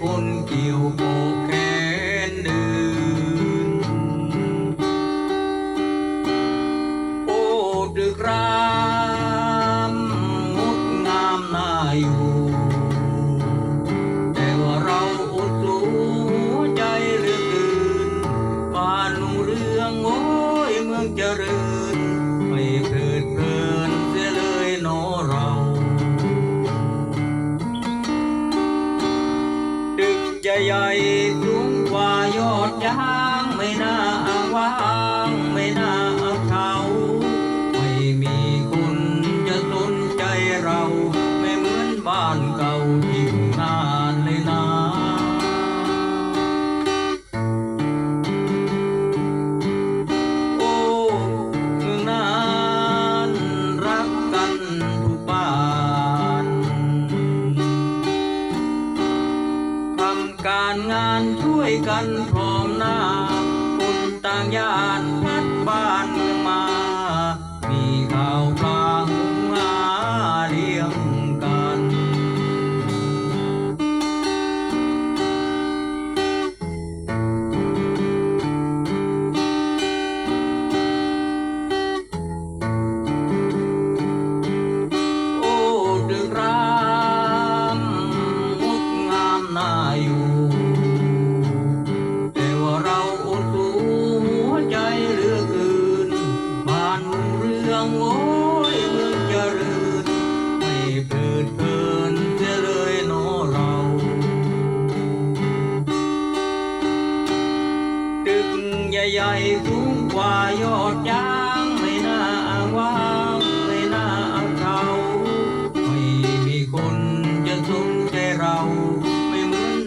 คนเกี่ยวโบกแขนเดินโอ้ดึกรามงดงามน่าอยู่ จะใหญ่สูงกว่ายอดยางไม่น่าอ้างว้างไม่น่าอับเขาไม่มีคนจะสนใจเราไม่เหมือนบ้านเก่า การงานช่วยกันพร้อมหน้าคุณต่างญาติ น้าอยู่ แต่ว่าเราอดสูหัวใจเลือกอื่นบ้านเรื่องโว้ยเมืองเจริญไม่เปิดเพินเสีเลยเนอเราตึกใหญ่ๆสูงกว่ายอดยา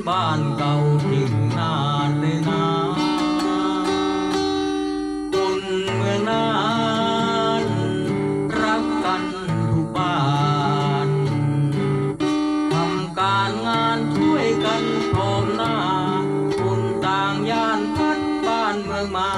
บ้านเก่าทิ้งนานเลยนะคนเมืองนานรักกันทุกบ้านทำการงานช่วยกันพร้อมหน้าคนต่างย่านพัดบ้านเมืองมา